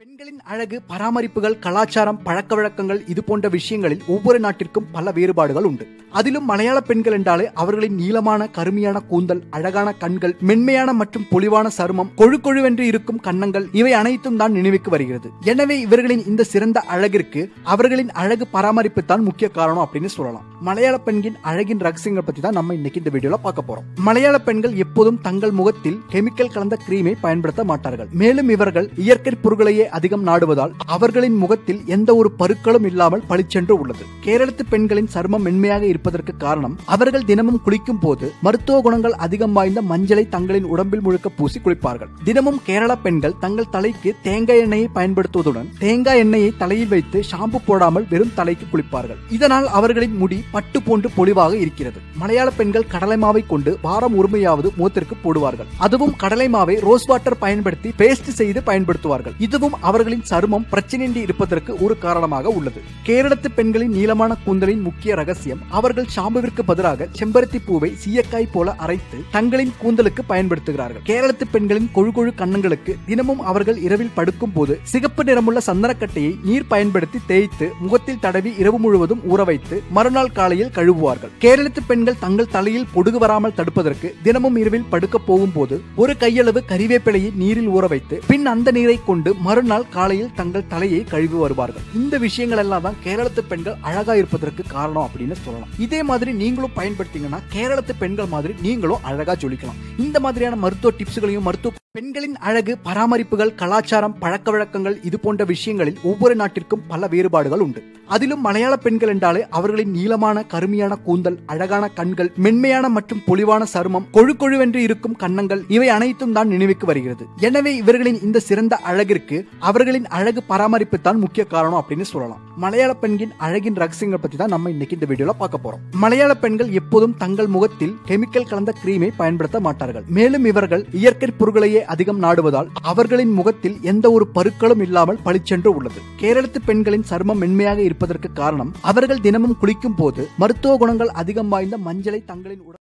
பெண்களின் அழகு பராமரிப்புகள் கலாச்சாரம் பழக்கவழக்கங்கள் இது போன்ற விஷயங்களில் ஒவ்வொரு நாட்டிற்கும் பல வேறுபாடுகள் உண்டு. அதிலும் மலையாள பெண்கள் என்றாலே அவர்களின் நீளமான கருமையான கூந்தல் அழகான கண்கள் மென்மையான மற்றும் பொலிவான சருமம் கொழு கொழுவென்று இருக்கும் கன்னங்கள் இவை அனைத்தும் தான் நினைவுக்கு வருகிறது. எனவே இவர்களின் இந்த சிறந்த அழகிற்கு அவர்களின் அழகு பராமரிப்பு தான் முக்கிய காரணம் அப்படின்னு சொல்லலாம். மலையாள பெண்களின் அழகின் ரகசியங்கள் பத்தி தான் நம்ம இன்னைக்கு இந்த வீடியோல பார்க்க போறோம். மலையாள பெண்கள் எப்போதும் தங்கள் முகத்தில் கெமிக்கல் கலந்த கிரீமை பயன்படுத்த மாட்டார்கள். மேலும் இவர்கள் இயற்கை பொருட்களையே அதிகம் நாடுவதால் அவர்களின் முகத்தில் எந்த ஒரு பருக்களும் இல்லாமல் பளிச்சென்று உள்ளது. கேரளத்து பெண்களின் சருமம் மென்மையாக இருப்பதற்கு காரணம் அவர்கள் தினமும் குளிக்கும் போது மருத்துவ குணங்கள் அதிகம் வாய்ந்த மஞ்சளை தங்களின் உடம்பில் முழுக்க பூசி குளிப்பார்கள். தினமும் கேரள பெண்கள் தங்கள் தலைக்கு தேங்காய் எண்ணெயை பயன்படுத்துவதுடன் தேங்காய் எண்ணெயை தலையில் வைத்து ஷாம்பு போடாமல் வெறும் தலைக்கு குளிப்பார்கள். இதனால் அவர்களின் முடி பட்டு போன்று பொலிவாக இருக்கிறது. மலையாள பெண்கள் கடலை மாவை கொண்டு வாரம் ஒருமையாவது முகத்திற்கு போடுவார்கள். அதுவும் கடலை மாவை ரோஸ் வாட்டர் பயன்படுத்தி பேஸ்ட் செய்து பயன்படுத்துவார்கள். இதுவும் அவர்களின் சருமம் பிரச்சனையின்றி இருப்பதற்கு ஒரு காரணமாக உள்ளது. கேரளத்து பெண்களின் நீளமான கூந்தலின் முக்கிய ரகசியம் அவர்கள் ஷாம்புவிற்கு பதிலாக செம்பருத்தி பூவை சீயக்காய் போல அரைத்து தங்களின் கூந்தலுக்கு பயன்படுத்துகிறார்கள். கேரளத்து பெண்களின் கொழு கொழு கன்னங்களுக்கு தினமும் அவர்கள் இரவில் படுக்கும் போது சிகப்பு நிறமுள்ள சந்தனக்கட்டையை நீர் பயன்படுத்தி தேய்த்து முகத்தில் தடவி இரவு முழுவதும் ஊற வைத்து மறுநாள் காலையில் கழுவுவார்கள். கேரளத்து பெண்கள் தங்கள் தலையில் பொடுகு வராமல் தடுப்பதற்கு தினமும் இரவில் படுக்க போகும்போது ஒரு கையளவு கறிவேப்பிலையை நீரில் ஊற வைத்து பின் அந்த நீரை கொண்டு மறுநாள் காலையில் தங்கள் தலையை கழுவி வருவார்கள். இந்த விஷயங்கள் எல்லாம் தான் கேரளத்து பெண்கள் அழகா இருப்பதற்கு காரணம் அப்படின்னு சொல்லலாம். இதே மாதிரி நீங்களும் பயன்படுத்தீங்கன்னா கேரளத்து பெண்கள் மாதிரி நீங்களும் அழகா ஜொலிக்கலாம். இந்த மாதிரியான மருத்துவ டிப்ஸ்களையும் மருத்துவ பெண்களின் அழகு பராமரிப்புகள் கலாச்சாரம் பழக்கவழக்கங்கள் இது போன்ற விஷயங்களில் ஒவ்வொரு நாட்டிற்கும் பல வேறுபாடுகள் உண்டு. அதிலும் மலையாள பெண்கள் என்றாலே அவர்களின் நீளமான கருமையான கூந்தல் அழகான கண்கள் மென்மையான மற்றும் பொலிவான சருமம் கொழு கொழுவென்று இருக்கும் கன்னங்கள் இவை அனைத்தும் தான் நினைவுக்கு வருகிறது. எனவே இவர்களின் இந்த சிறந்த அழகிற்கு அவர்களின் அழகு பராமரிப்பு தான் முக்கிய காரணம் அப்படின்னு சொல்லலாம். மலையாள பெண்களின் அழகின் ரகசியங்கள் பத்தி தான் நம்ம இன்னைக்கு இந்த வீடியோல பார்க்க போறோம். மலையாள பெண்கள் எப்போதும் தங்கள் முகத்தில் கெமிக்கல் கலந்த கிரீமை பயன்படுத்த மாட்டார்கள். மேலும் இவர்கள் இயற்கை பொருட்களையே அதிகம் நாடுவதால் அவர்களின் முகத்தில் எந்த ஒரு பருக்களும் இல்லாமல் பளிச்சென்று உள்ளது. கேரளத்து பெண்களின் சர்மம் மென்மையாக இருப்பதற்கு காரணம் அவர்கள் தினமும் குளிக்கும் போது மருத்துவ குணங்கள் அதிகம் வாய்ந்த மஞ்சளை தங்களின் உடல்